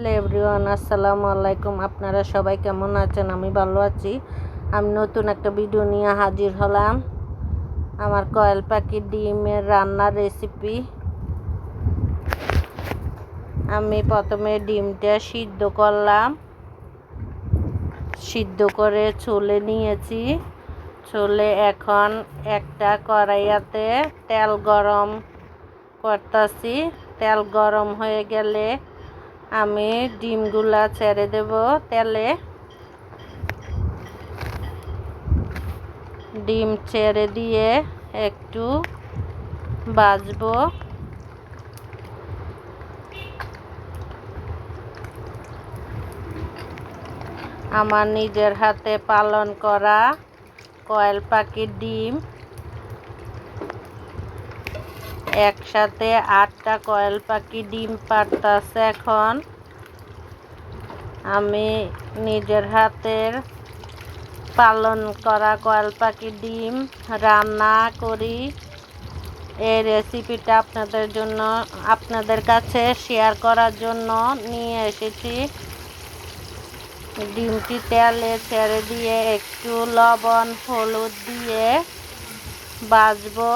Hello everyone, আসসালামু আলাইকুম। আপনারা সবাই কেমন আছেন? আমি ভালো আছি। আমি নতুন একটা ভিডিও নিয়ে হাজির হলাম। আমার কয়েল পাখির ডিমের রান্নার রেসিপি আমি প্রথমে ডিমটা সিদ্ধ করলাম। সিদ্ধ করে চলে নিয়েছি। চলে এখন একটা কড়াইয়াতে তেল গরম করতেছি। তেল গরম হয়ে গেলে আমি ডিমগুলা ছেড়ে দেব তেলে। ডিম ছেড়ে দিয়ে একটু বাজবো। আমার নিজের হাতে পালন করা কয়েল পাখির ডিম। একসাথে আটটা কয়েল পাখি ডিম পারতাছে এখন। আমি নিজের হাতের পালন করা কয়েল পাখি ডিম রান্না করি। এই রেসিপিটা আপনাদের জন্য, আপনাদের কাছে শেয়ার করার জন্য নিয়ে এসেছি। ডিমটি তেলে ছেড়ে দিয়ে একটু লবণ, হলুদ দিয়ে বাজবো।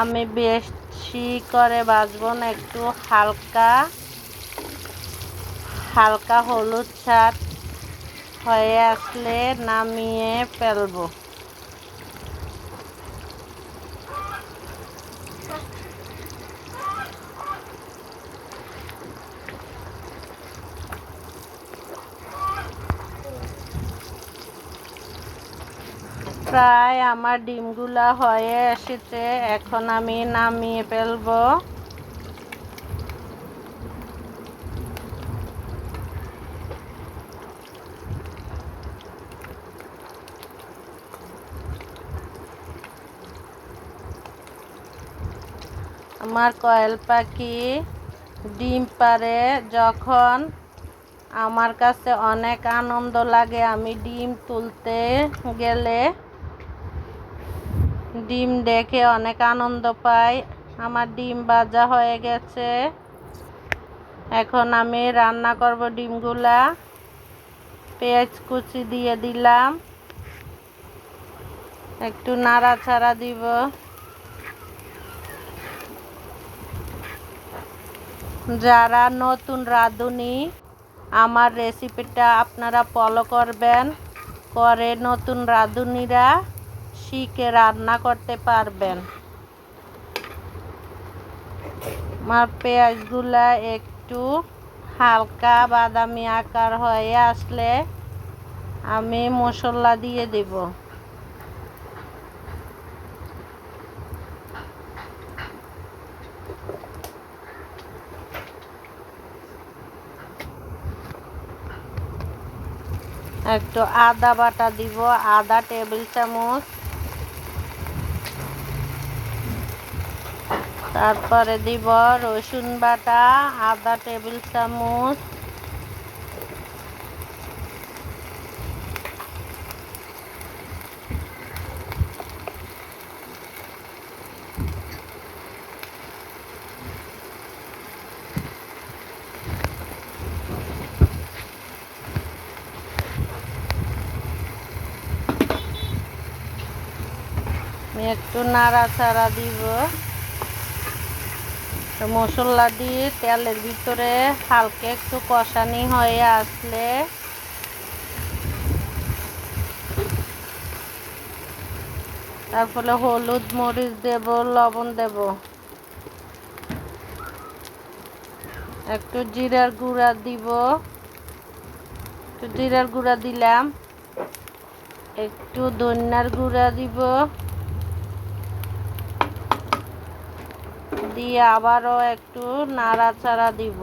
আমি বেশি করে বাজবো না একটু হালকা হালকা হলুদ ছাট হয়ে আসলে নামিয়ে ফেলব। প্রায় আমার ডিমগুলা হয়ে এসেছে, এখন আমি নামিয়ে ফেলব। আমার কয়েল পাখি ডিম পারে, যখন আমার কাছে অনেক আনন্দ লাগে, আমি ডিম তুলতে গেলে ডিম দেখে অনেক আনন্দ পাই। আমার ডিম ভাজা হয়ে গেছে। এখন আমি রান্না করব ডিমগুলা। পেঁয়াজ কুচি দিয়ে দিলাম। একটু নাড়াচাড়া দিব। যারা নতুন রাঁধুনি, আমার রেসিপিটা আপনারা ফলো করবেন। করে নতুন রাঁধুনিরা শিখে রান্না করতে পারবেন। আমার পেঁয়াজগুলা একটু হালকা বাদামি আকার হয়ে আসলে আমি মশলা দিয়ে দেব। একটু আদা বাটা দিব, আদা টেবিল চামচ। তারপরে দিব রসুন বাটা আদা টেবিল চামচ। একটু নাড়াচাড়া দিব। মশলা দিয়ে তেলের ভিতরে হালকা একটু কষানি হয়ে আসলে তারপরে হলুদ মরিচ দেব, লবণ দেব। একটু জিরার গুঁড়া দিব। একটু জিরার গুঁড়া দিলাম। একটু ধন্যার গুঁড়া দিব। দিয়ে আবারও একটু নাড়াচাড়া দিব।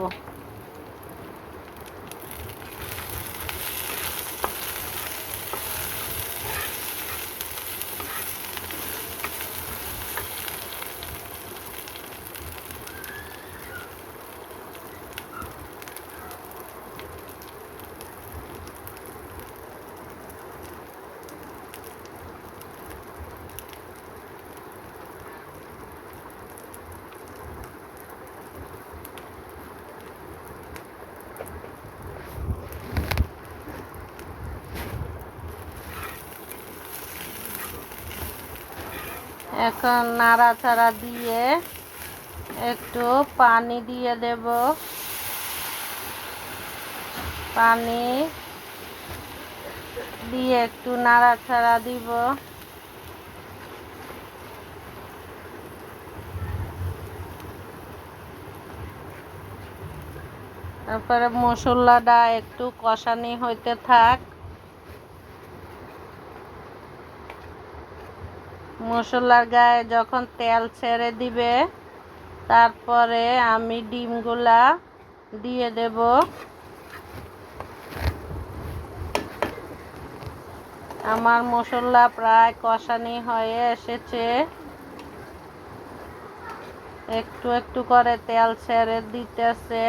এখন নাড়াচাড়া দিয়ে একটু পানি দিয়ে দেব। পানি দিয়ে একটু নাড়াচাড়া দিব। তারপরে মশলাটা একটু কষানি হইতে থাক। মশলার গায়ে যখন তেল ছেড়ে দিবে, তারপরে আমি ডিমগুলা দিয়ে দেব। আমার মশলা প্রায় কষানি হয়ে এসেছে। একটু একটু করে তেল ছেড়ে দিতেছে।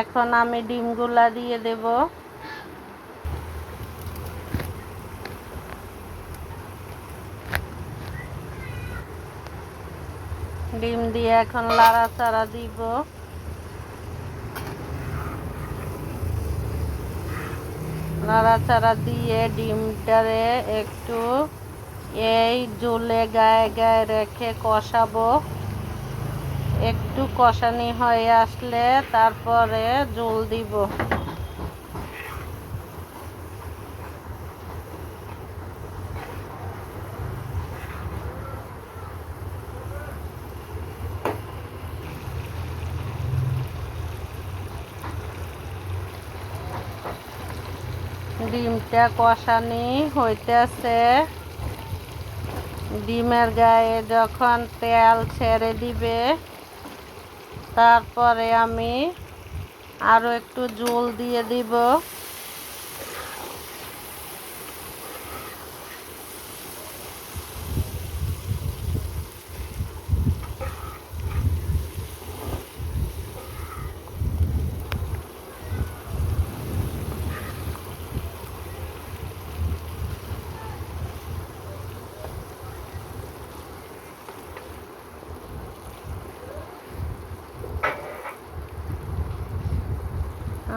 এখন আমি ডিমগুলা দিয়ে দেব। ডিম দিয়ে এখন লাড়াচাড়া দিব। নাড়াচাড়া দিয়ে ডিমটারে একটু এই জলে গায়ে গায়ে রেখে কষাবো। একটু কষানি হয়ে আসলে তারপরে জল দিব। ডিমটা কষানি হইতেছে। ডিমের গায়ে যখন তেল ছেড়ে দিবে, তারপরে আমি আরও একটু জল দিয়ে দিব।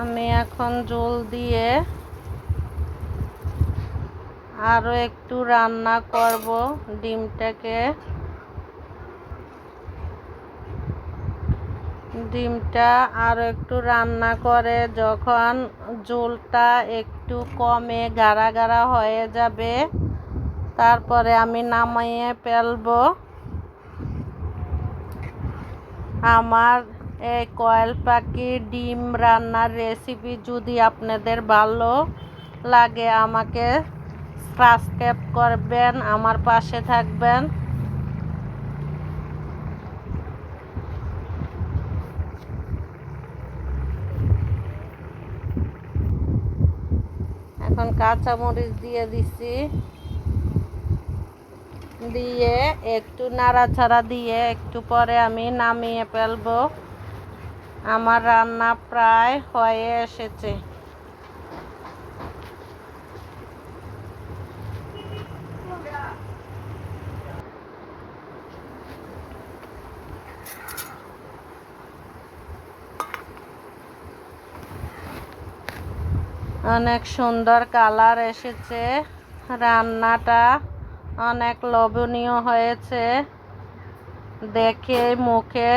আমি এখন জল দিয়ে আরও একটু রান্না করব ডিমটাকে। ডিমটা আরও একটু রান্না করে, যখন জলটা একটু কমে গাড়া গাড়া হয়ে যাবে, তারপরে আমি নামাইয়ে ফেলব। আমার কয়েল পাখি, ডিম রান্নার রেসিপি যদি আপনাদের ভালো লাগে, আমাকে সাবস্ক্রাইব করবেন, আমার পাশে থাকবেন। এখন কাঁচামরিচ দিয়ে দিছি। দিয়ে একটু নাড়াচাড়া দিয়ে একটু পরে আমি নামিয়ে ফেলব। আমার রান্না প্রায় হয়ে এসেছে। অনেক সুন্দর কালার এসেছে। রান্নাটা অনেক লোভনীয় হয়েছে। দেখে মুখে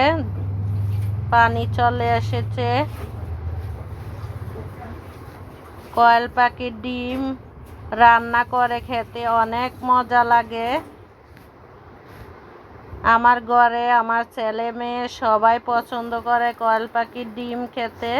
পানি চলে এসেছে। কয়েল পাখির ডিম রান্না করে খেতে অনেক মজা লাগে। আমার ঘরে আমার ছেলে মেয়ে সবাই পছন্দ করে কয়েল পাখির ডিম খেতে।